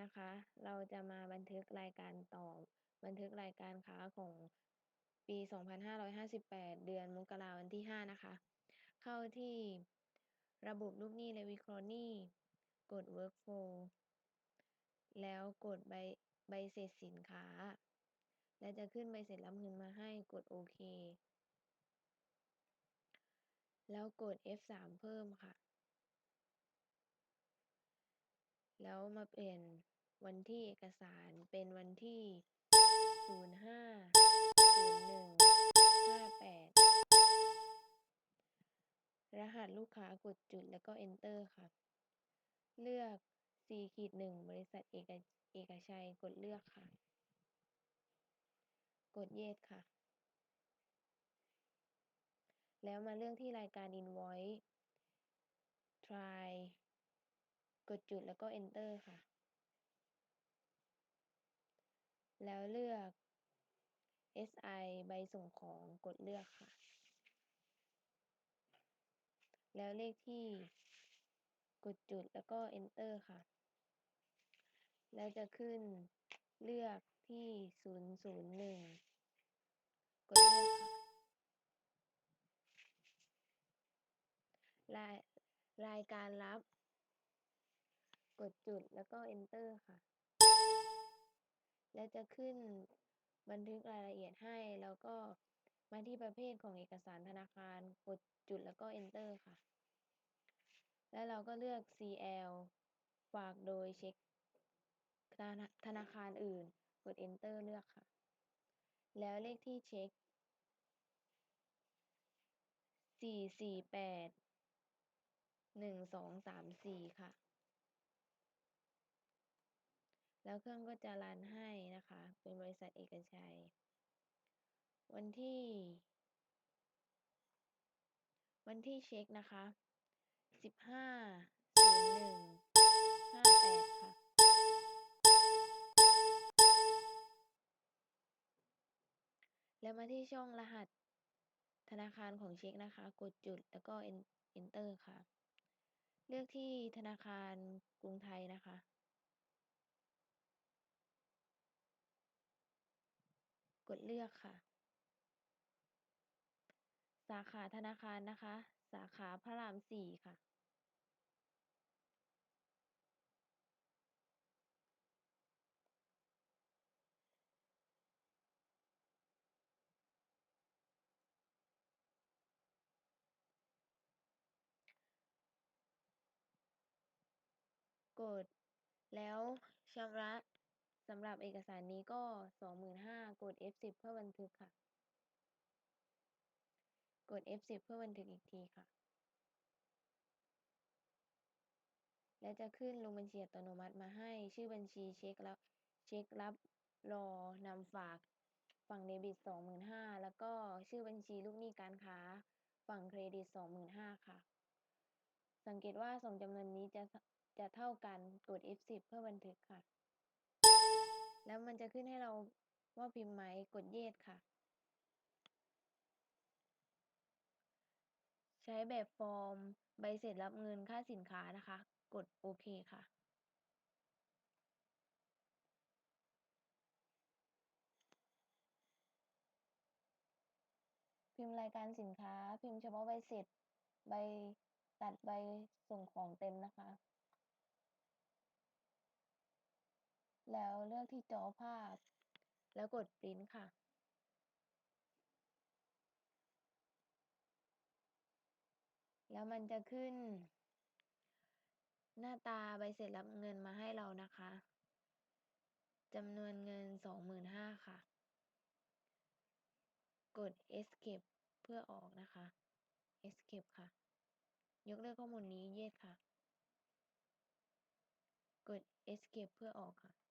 นะคะ เราจะมาบันทึกรายการต่อ บันทึกรายการค้าของปี 2558 เดือนมกราวันที่ 5 นะคะ เข้าที่ระบบลูกหนี้และวิเคราะห์หนี้ กด workflow แล้วกดใบใบเสร็จสินค้า และจะขึ้นใบเสร็จรับเงินมาให้กดโอเค แล้วกด F3 เพิ่มค่ะ แล้วมาเปลี่ยนวันที่เอกสารเป็นวันที่ 05 01 58 รหัสลูกค้ากดจุดแล้วก็ enter ค่ะ เลือก C ขีด1บริษัทเอกเอกชัยกดเลือกค่ะ กด yes ค่ะ แล้วมาเลือกที่รายการ invoice try กดจุดแล้วก็ enter ค่ะ แล้วเลือก SI ใบส่งของกดเลือกค่ะ แล้วเลขที่กดจุดแล้วก็ enter ค่ะ แล้วจะขึ้นเลือกที่ 001 กดเลือกค่ะรายรายการรับ กดจุดแล้วก็ enter ค่ะ แล้วจะขึ้นบันทึกรายละเอียดให้ แล้วก็มาที่ประเภทของเอกสารธนาคาร กดจุดแล้วก็ enter ค่ะ แล้วเราก็เลือก CL ฝากโดยเช็คธนาคารอื่น กด enter เลือกค่ะ แล้วเลขที่เช็ค 448 1234 ค่ะ แล้วเครื่องก็จะรันให้นะคะ เป็นบริษัทเอกชัย วันที่ วันที่เช็คนะคะ15 01 58ค่ะ แล้วมาที่ช่องรหัสธนาคารของเช็คนะคะ กดจุดแล้วก็ enter ค่ะ เลือกที่ธนาคารกรุงไทยนะคะ กดเลือกค่ะ สาขาธนาคารนะคะ สาขาพระราม4ค่ะ กดแล้วชำระำหรับเอกสารนี้ก็ 25,000 กด F10 เพื่อบันทึกค่ะ กด F10 เพื่อบันทึกอีกทีค่ะ และจะขึ้นลงบัญชีอัตโนมัติมาให้ชื่อบัญชีเช็คแล้วเช็ครับรอนำฝากฝั่งเดบิต 25,000 แล้วก็ชื่อบัญชีลูกหนี้การค้า ฝั่งเครดิต 25,000 ค่ะ สังเกตว่าสองจำนวนนี้จะจะเท่ากันกด F10 เพื่อบันทึกค่ะ แล้วมันจะขึ้นให้เราว่าพิมพ์ไหมกด yes ค่ะ ใช้แบบฟอร์มใบเสร็จรับเงินค่าสินค้านะคะ กดโอเคค่ะ พิมพ์รายการสินค้า พิมพ์เฉพาะใบเสร็จ ใบตัดใบส่งของเต็มนะคะ แล้วเลือกที่จอภาพ แล้วกดปริ้นค่ะ แล้วมันจะขึ้น หน้าตาใบเสร็จรับเงินมาให้เรานะคะจำนวนเงิน 25,000ค่ะ กด escape เพื่อออกนะคะ escape ค่ะ ยกเลิกข้อมูลนี้ yes ค่ะ กด escape เพื่อออกค่ะ